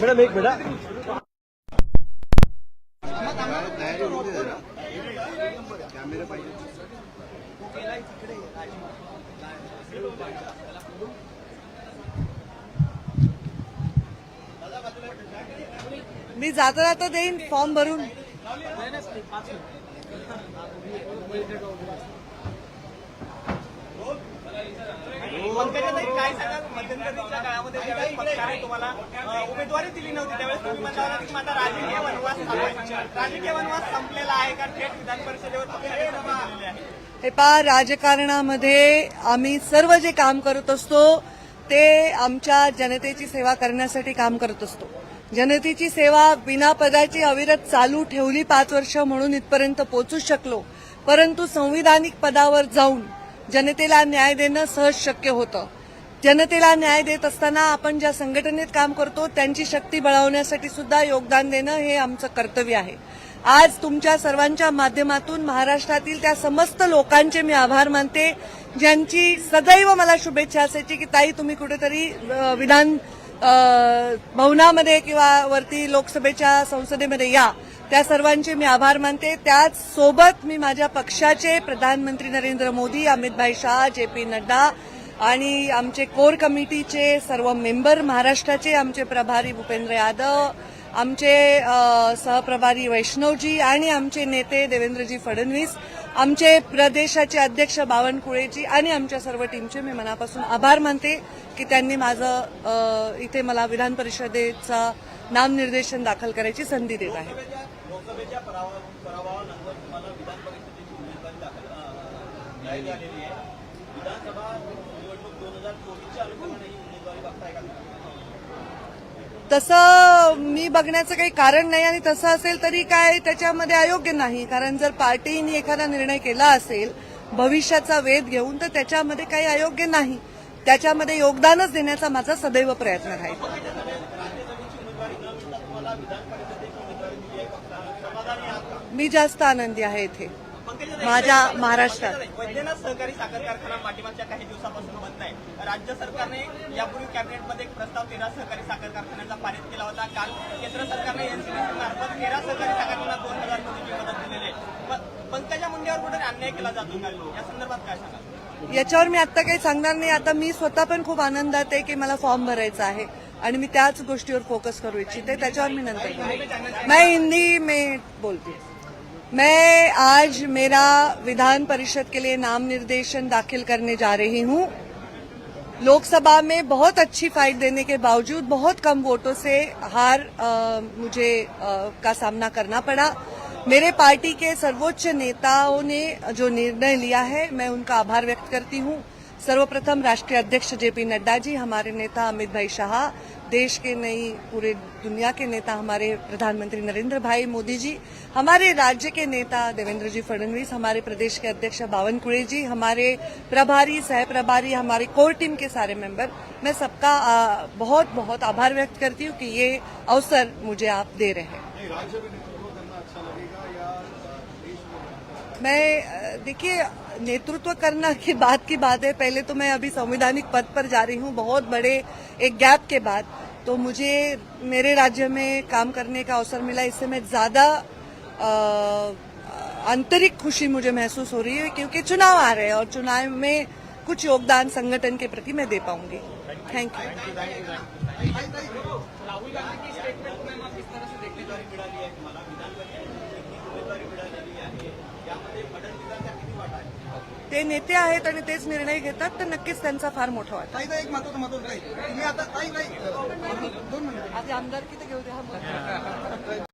Madam एक बेटा मी जाता जाता देईन फॉर्म भरून. सांगाल काळामध्ये ज्यावेळेस पक्षाने तुम्हाला उमेदवारी दिली नव्हती त्यावेळेस तुम्ही म्हणता की माझा राजकीय वनवास राजकीय वनवास संपलेला आहे का? थेट विधान परिषदेवर पक्षाने संधी दिलेली आहे हे पा राजकारणामध्ये आम्ही सर्व जे काम करत असतो ते आमच्या जनतेची सेवा करण्यासाठी काम करत असतो. जनतेची सेवा बिना पदाची अविरत चालू ठेवली पाच वर्ष म्हणून इथपर्यंत पोचू शकलो. परंतु संविधानिक पदावर जाऊन जनतेला न्याय देणं सहज शक्य होतं. जनतेला न्याय देत असताना आपण ज्या संघटनेत काम करतो त्यांची शक्ती बळावण्यासाठी सुद्धा योगदान देणं हे आमचं कर्तव्य आहे. आज तुमच्या सर्वांच्या माध्यमातून महाराष्ट्रातील त्या समस्त लोकांचे मी आभार मानते ज्यांची सदैव मला शुभेच्छा असायची की ताई तुम्ही कुठेतरी विधान भवनामध्ये किंवा वरती लोकसभेच्या संसदेमध्ये या. त्या सर्वांचे मी आभार मानते. त्याच सोबत मी माझ्या पक्षाचे प्रधानमंत्री नरेंद्र मोदी अमितभाई शाह जे पी नड्डा आणि आमचे कोर कमिटीचे सर्व मेंबर महाराष्ट्राचे आमचे प्रभारी भूपेंद्र यादव आमचे सहप्रभारी वैष्णवजी आणि आमचे नेते देवेंद्रजी फडणवीस आमचे प्रदेशाचे अध्यक्ष बावनकुळेजी आणि आमच्या सर्व टीमचे मी मनापासून आभार मानते की त्यांनी माझं इथे मला विधान परिषदेचा नामनिर्देशन दाखल करायची संधी देत आहे. तसं मी बघण्याचं काही कारण नाही आणि तसं असेल तरी काय त्याच्यामध्ये अयोग्य नाही. कारण जर पार्टीने एखादा निर्णय केला असेल भविष्याचा वेध घेऊन तर त्याच्यामध्ये काही अयोग्य नाही. त्याच्यामध्ये योगदानच देण्याचा माझा सदैव प्रयत्न राहील मी जास्त आनंदी आहे इथे. माझ्या महाराष्ट्रात. वैद्यनाथ सहकारी साखर कारखाना पाठीमागच्या काही दिवसापासून बंद आहे. राज्य सरकारने यापूर्वी कॅबिनेटमध्ये एक प्रस्ताव तेरा सहकारी साखर कारखान्याचा पारित केला होता. काल केंद्र सरकारने एनसीबीसी मार्फत तेरा सहकारी साखरांना दोन हजार कोटीची मदत दिलेली आहे. पंकजा मुंडेवर कुठे अन्याय केला जातो का? या संदर्भात काय सांगाल? याच्यावर मी आता काही सांगणार नाही. आता मी स्वतः पण खूप आनंदात आहे की मला फॉर्म भरायचा आहे आणि मी त्याच गोष्टीवर फोकस करू इच्छिते. त्याच्यावर मी नंतर. मैं हिंदी में बोलती. मैं आज मेरा विधान परिषद के लिए नाम निर्देशन दाखिल करने जा रही हूँ। लोकसभा में बहुत अच्छी फाइट देने के बावजूद बहुत कम वोटों से हार आ, मुझे आ, का सामना करना पड़ा। मेरे पार्टी के सर्वोच्च नेताओं ने जो निर्णय लिया है मैं उनका आभार व्यक्त करती हूँ। सर्वप्रथम राष्ट्रीय अध्यक्ष जेपी नड्डा जी हमारे नेता अमित भाई शाह देश के नई पूरे दुनिया के नेता हमारे प्रधानमंत्री नरेंद्र भाई मोदी जी हमारे राज्य के नेता देवेंद्र जी फडणवीस हमारे प्रदेश के अध्यक्ष बावन कुड़े जी हमारे प्रभारी सह प्रभारी हमारी कोर टीम के सारे मेंबर मैं सबका बहुत बहुत आभार व्यक्त करती हूँ कि ये अवसर मुझे आप दे रहे हैं। मैं देखिए नेतृत्व करना की बात की बात है। पहले तो मैं अभी संवैधानिक पद पर जा रही हूँ, बहुत बड़े एक गैप के बाद। तो मुझे मेरे राज्य में काम करने का अवसर मिला, इससे मैं ज़्यादा आंतरिक खुशी मुझे महसूस हो रही है क्योंकि चुनाव आ रहे हैं और चुनाव में कुछ योगदान संगठन के प्रति मैं दे पाऊँगी। थैंक यू ते नेते आहेत आणि तेच निर्णय घेतात तर नक्कीच त्यांचा फार मोठा वाटा. ताई ताई, एक महत्वाचं महत्वाचं ताई तुम्ही आता ताई दोन मिनिटं. आधी आमदार किती घेऊ द्या